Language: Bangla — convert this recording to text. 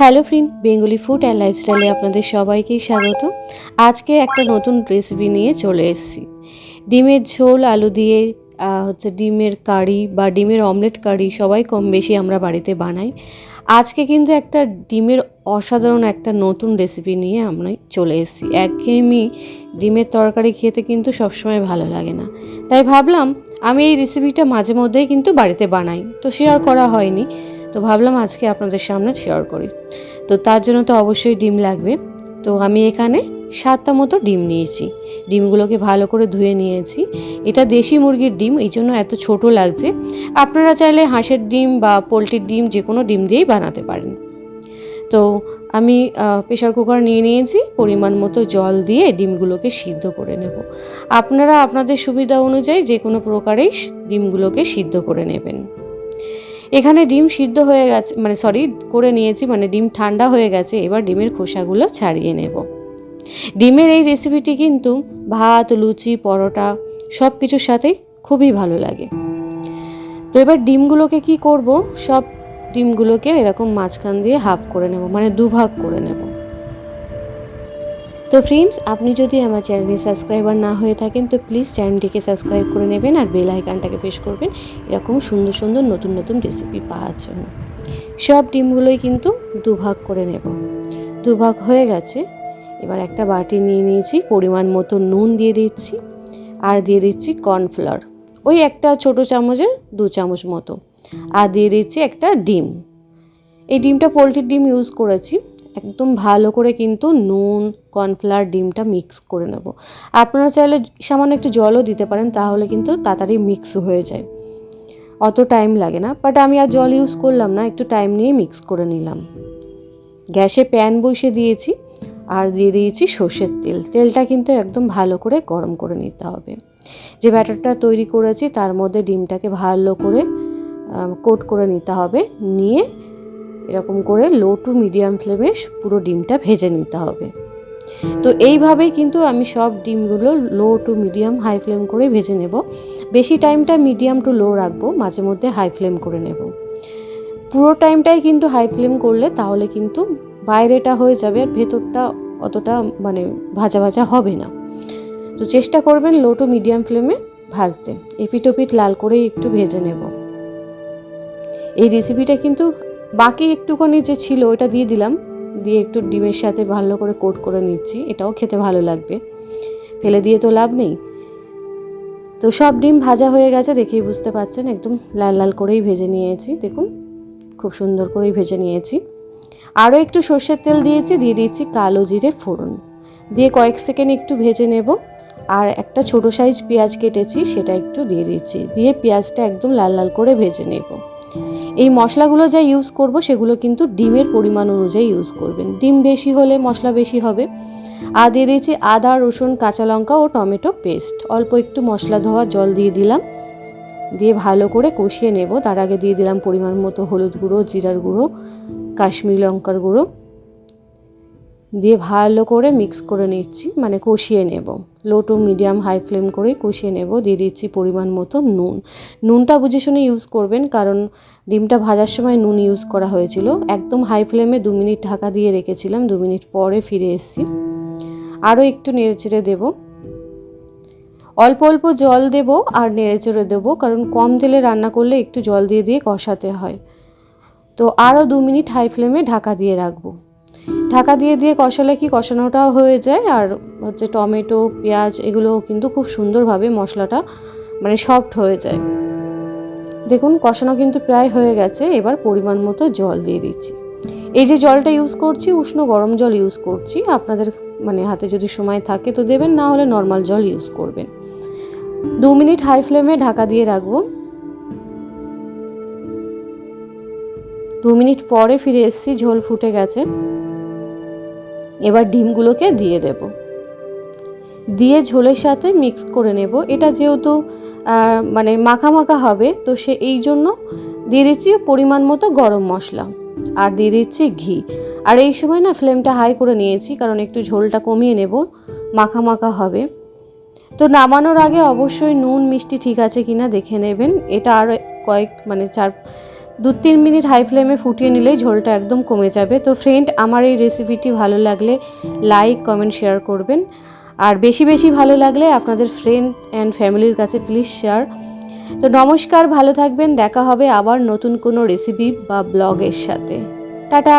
Hello friend, Bengali food and লাইফস্টাইলে আপনাদের সবাইকেই স্বাগত। আজকে একটা নতুন রেসিপি নিয়ে চলে এসেছি। ডিমের ঝোল, আলু দিয়ে হচ্ছে ডিমের কারি বা ডিমের অমলেট কারি সবাই কম বেশি আমরা বাড়িতে বানাই। আজকে কিন্তু একটা ডিমের অসাধারণ একটা নতুন রেসিপি নিয়ে আমরা চলে এসেছি। একঘেয়েমি ডিমের তরকারি খেতে কিন্তু সবসময় ভালো লাগে না। তাই ভাবলাম, আমি এই রেসিপিটা মাঝে মধ্যেই কিন্তু বাড়িতে বানাই। তো শেয়ার করা হয়নি। তো ভাবলাম আজকে আপনাদের সামনে শেয়ার করি। তো তার জন্য তো অবশ্যই ডিম লাগবে। তো আমি এখানে সাতটা মতো ডিম নিয়েছি। ডিমগুলোকে ভালো করে ধুয়ে নিয়েছি। এটা দেশি মুরগির ডিম, এই জন্য এত ছোট লাগছে। আপনারা চাইলে হাঁসের ডিম বা পোলট্রির ডিম, যে কোনো ডিম দিয়েই বানাতে পারেন। তো আমি প্রেশার কুকার নিয়ে নিয়েছি। পরিমাণ মতো জল দিয়ে ডিমগুলোকে সিদ্ধ করে নেব। আপনারা আপনাদের সুবিধা অনুযায়ী যে কোনো প্রকারেই ডিমগুলোকে সিদ্ধ করে নেবেন। এখানে ডিম সিদ্ধ হয়ে গেছে মানে সরি করে নিয়েছি মানে ডিম ঠান্ডা হয়ে গেছে, এবার ডিমের খোসাগুলো ছাড়িয়ে নেব। ডিমের এই রেসিপিটি কিন্তু ভাত, লুচি, পরোটা সব কিছুর সাথেই খুবই ভালো লাগে। তো এবার ডিমগুলোকে কি করব? সব ডিমগুলোকে এরকম মাঝখান দিয়ে হাফ করে নেব মানে দুভাগ করে নেব। তো ফ্রেন্ডস আপনি যদি আমার চ্যানেলে সাবস্ক্রাইবার না হয়ে থাকেন, তো প্লিজ চ্যানেলটিকে সাবস্ক্রাইব করে নেবেন আর বেল আইকনটাকে প্রেস করবেন। এরকম সুন্দর সুন্দর নতুন নতুন রেসিপি পাওয়ার জন্য। সব ডিমগুলোই কিন্তু দুভাগ করে নেব। দুভাগ হয়ে গেছে। এবার একটা বাটি নিয়ে নিয়েছি। পরিমাণ মতো নুন দিয়ে দিচ্ছি। আর দিয়ে দিচ্ছি কর্নফ্লাওয়ার ওই একটা ছোট চামচের দু চামচ মতো। আর দিয়ে দিচ্ছি একটা ডিম। এই ডিমটা পোলট্রির ডিম ইউজ করেছি। একদম ভালো করে কিন্তু নুন, কর্নফ্লাওয়ার, ডিমটা মিক্স করে নেব। আপনারা চাইলে সামান্য একটু জলও দিতে পারেন, তাহলে কিন্তু তাড়াতাড়ি মিক্স হয়ে যায়। অত টাইম লাগে না বাট আমি আর জল ইউজ করলাম না, একটু টাইম নিয়ে মিক্স করে নিলাম। গ্যাসে প্যান বসিয়ে দিয়েছি, আর দিয়ে দিয়েছি সর্ষের তেল। তেলটা কিন্তু একদম ভালো করে গরম করে নিতে হবে। যে ব্যাটারটা তৈরি করেছি, তার মধ্যে ডিমটাকে ভালো করে কোট করে নিতে হবে। নিয়ে এরকম করে লো টু মিডিয়াম ফ্লেমে পুরো ডিমটা ভেজে নিতে হবে। তো এইভাবেই কিন্তু আমি সব ডিমগুলো low to medium high flame করে ভেজে নেব। বেশি টাইমটা মিডিয়াম টু লো রাখব, মাঝে মধ্যে হাই ফ্লেম করে নেব। পুরো টাইমটাই কিন্তু হাই ফ্লেম করলে তাহলে কিন্তু বাইরেটা হয়ে যাবে আর ভেতরটা অতটা মানে ভাজা ভাজা হবে না। তো চেষ্টা করবেন লো টু মিডিয়াম ফ্লেমে ভাজতে। এপিটোপিট লাল করেই একটু ভেজে নেব। এই রেসিপিটা কিন্তু বাকি একটুখানি যে ছিল ওটা দিয়ে দিলাম। দিয়ে একটু ডিমের সাথে ভালো করে কোট করে নিচ্ছি। এটাও খেতে ভালো লাগবে। ফেলে দিয়ে তো লাভ নেই। তো সব ডিম ভাজা হয়ে গেছে দেখেই বুঝতে পারছেন একদম লাল লাল করেই ভেজে নিয়েছি। দেখুন, খুব সুন্দর করেই ভেজে নিয়েছি। আরও একটু সর্ষের তেল দিয়েছি, দিয়ে দিয়েছি কালো জিরে ফোড়ন। দিয়ে কয়েক সেকেন্ড একটু ভেজে নেব। আর একটা ছোট সাইজ পেঁয়াজ কেটেছি, সেটা একটু দিয়ে দিচ্ছি দিয়ে পেঁয়াজটা একদম লাল লাল করে ভেজে নেব। এই মশলাগুলো যা ইউজ করব, সেগুলো কিন্তু ডিমের পরিমাণ অনুযায়ী ইউজ করবেন। ডিম বেশি হলে মশলা বেশি হবে। আর দিয়ে দিয়েছি আদা, রসুন, কাঁচা লঙ্কা ও টমেটো পেস্ট অল্প একটু মশলা ধোয়া, জল দিয়ে দিলাম। দিয়ে ভালো করে কষিয়ে নেব। তার আগে দিয়ে দিলাম পরিমাণ মতো হলুদ গুঁড়ো, জিরার গুঁড়ো, কাশ্মীরি লঙ্কার গুঁড়ো। দিয়ে ভালো করে মিক্স করে নিচ্ছি মানে কষিয়ে নেব। Low to medium high flame করেই কষিয়ে নেব, দিয়ে দিচ্ছি পরিমাণ মতো নুন। নুনটা বুঝে শুনে ইউজ করবেন, কারণ ডিমটা ভাজার সময় নুন ইউজ করা হয়েছিল। একদম হাই ফ্লেমে দু মিনিট ঢাকা দিয়ে রেখেছিলাম, দু মিনিট পরে ফিরে এসেছি। আরও একটু নেড়েচেড়ে দেব। অল্প অল্প জল দেব আর নেড়েচেড়ে দেবো, কারণ কম তেলে রান্না করলে একটু জল দিয়ে দিয়ে কষাতে হয়। তো আরও দু মিনিট হাই ফ্লেমে ঢাকা দিয়ে রাখব। ঢাকা দিয়ে দিয়ে কষালে কি কষানোটাও হয়ে যায়, আর হচ্ছে টমেটো, পেঁয়াজ এগুলো কিন্তু খুব সুন্দরভাবে মশলাটা মানে সফট হয়ে যায়। দেখুন, কষানো কিন্তু প্রায় হয়ে গেছে, এবার পরিমাণ মতো জল দিয়ে দিচ্ছি। এই যে জলটা ইউজ করছি, উষ্ণ গরম জল ইউজ করছি, আপনাদের মানে হাতে যদি সময় থাকে তো দেবেন, না হলে নর্মাল জল ইউজ করবেন। দু মিনিট হাই ফ্লেমে ঢাকা দিয়ে রাখব। দু মিনিট পরে ফিরে এসেছি, ঝোল ফুটে গেছে। এবার ডিমগুলোকে দিয়ে দেব। দিয়ে ঝোলের সাথে মিক্স করে নেব। এটা যেহেতু মানে মাখা মাখা হবে, তো সে এই জন্য দিয়ে দিচ্ছি পরিমাণ মতো গরম মশলা আর দিয়ে দিচ্ছি ঘি। আর এই সময় না ফ্লেমটা হাই করে নিয়েছি, কারণ একটু ঝোলটা কমিয়ে নেব, মাখা মাখা হবে। তো নামানোর আগে অবশ্যই নুন, মিষ্টি ঠিক আছে কিনা দেখে নেবেন। এটা আর কয়েক মানে চার দু তিন মিনিট হাই ফ্লেমে ফুটিয়ে নিলেই ঝোলটা একদম কমে যাবে। তো ফ্রেন্ড আমার এই রেসিপিটি ভালো লাগলে লাইক কমেন্ট শেয়ার করবেন। আর বেশি বেশি ভালো লাগলে আপনাদের ফ্রেন্ড অ্যান্ড ফ্যামিলির কাছে প্লিজ শেয়ার তো নমস্কার, ভালো থাকবেন, দেখা হবে আবার নতুন কোনো রেসিপি বা ব্লগের সাথে। টাটা!